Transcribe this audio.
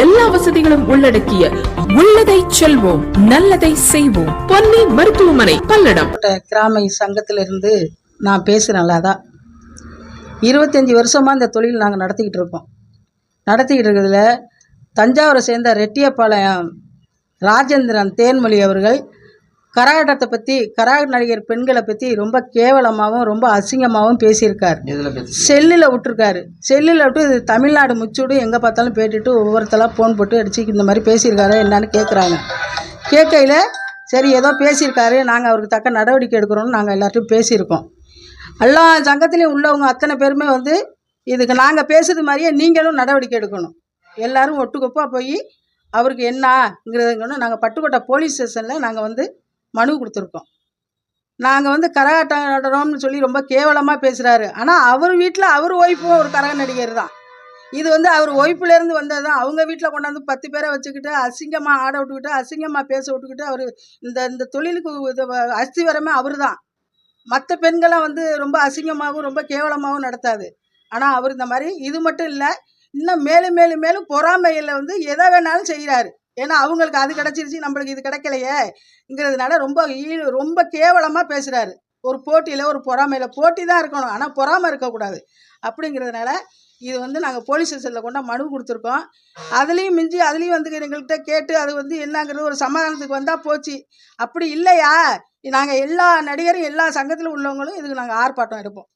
எல்லா வசதிகளும் உள்ளடக்கிய உள்ளதை செல்வோம் நல்லதை செய்வோம். பொன்னி மருத்துவமனை பல்லடம். மாவட்ட கிராம சங்கத்திலிருந்து நான் பேசுகிறேன்ல அதான். இருபத்தஞ்சி வருஷமாக இந்த தொழில் நாங்கள் நடத்திக்கிட்டு இருக்கோம். நடத்திக்கிட்டு இருக்கிறதுல தஞ்சாவூரை சேர்ந்த ரெட்டியப்பாளையம் ராஜேந்திரன் தேன்மொழி அவர்கள் கரகாட்டத்தை பற்றி கரகாட்ட நடிகர் பெண்களை பற்றி ரொம்ப கேவலமாகவும் ரொம்ப அசிங்கமாகவும் பேசியிருக்கார். செல்லில் விட்டுருக்காரு. செல்லில் விட்டு இது தமிழ்நாடு முச்சூடு எங்கே பார்த்தாலும் பேட்டுட்டு ஒவ்வொருத்தலாம் ஃபோன் போட்டு அடிச்சு இந்த மாதிரி பேசியிருக்காரு என்னன்னு கேட்குறாங்க கேட்கையில் சரி ஏதோ பேசியிருக்காரு நாங்கள் அவருக்கு தக்க நடவடிக்கை எடுக்கிறோம்னு நாங்கள் எல்லார்ட்டையும் பேசியிருக்கோம். எல்லா சங்கத்திலையும் உள்ளவங்க அத்தனை பேருமே வந்து இதுக்கு நாங்கள் பேசுறது மாதிரியே நீங்களும் நடவடிக்கை எடுக்கணும். எல்லாரும் ஒட்டுக்கொப்பாக போய் அவருக்கு என்னங்கிறதுங்கன்னு நாங்கள் பட்டுக்கோட்டை போலீஸ் ஸ்டேஷனில் நாங்கள் வந்து மனு கொடுத்துருக்கோம். நாங்கள் வந்து கரகாட்டம் ஆடுறோம்னு சொல்லி ரொம்ப கேவலமாக பேசுகிறாரு ஆனால் அவர் வீட்டில் அவர் ஒய்ஃபும் ஒரு கரக நடிகர் தான். இது வந்து அவர் ஒய்ஃப்லேருந்து வந்தது தான் அவங்க வீட்டில் கொண்டாந்து பத்து பேரை வச்சுக்கிட்டு அசிங்கமாக ஆட விட்டுக்கிட்டு அசிங்கமாக பேச விட்டுக்கிட்டு அவர் இந்த இந்த தொழிலுக்கு இது வ- அஸ்திவரமே அவர் தான் மற்ற பெண்களாம் வந்து ரொம்ப அசிங்கமாகவும் ரொம்ப கேவலமாகவும் நடத்தாது. ஆனால் அவர் இந்த மாதிரி இது மட்டும் இல்லை இன்னும் மேலும் மேலும் மேலும் பொறாமையில் வந்து எதை வேணாலும் செய்கிறாரு ஏன்னா அவங்களுக்கு அது கிடைச்சிருச்சு நம்மளுக்கு இது கிடைக்கலையேங்கிறதுனால ரொம்ப ஈழ ரொம்ப கேவலமாக பேசுகிறாரு ஒரு போட்டியில் ஒரு பொறாமையில் போட்டி தான் இருக்கணும். ஆனால் பொறாமை இருக்கக்கூடாது. அப்படிங்கிறதுனால இது வந்து நாங்கள் போலீஸ் ஸ்டேஷனில் கொண்டு மனு கொடுத்துருக்கோம். அதுலேயும் மிஞ்சி அதுலேயும் வந்து எங்கள்கிட்ட கேட்டு அது வந்து என்னங்கிறது ஒரு சமாதானத்துக்கு வந்தால் போச்சு. அப்படி இல்லையா? நாங்கள் எல்லா நடிகரும் எல்லா சங்கத்தில் உள்ளவங்களும் இதுக்கு நாங்கள் ஆர்ப்பாட்டம் எடுப்போம்.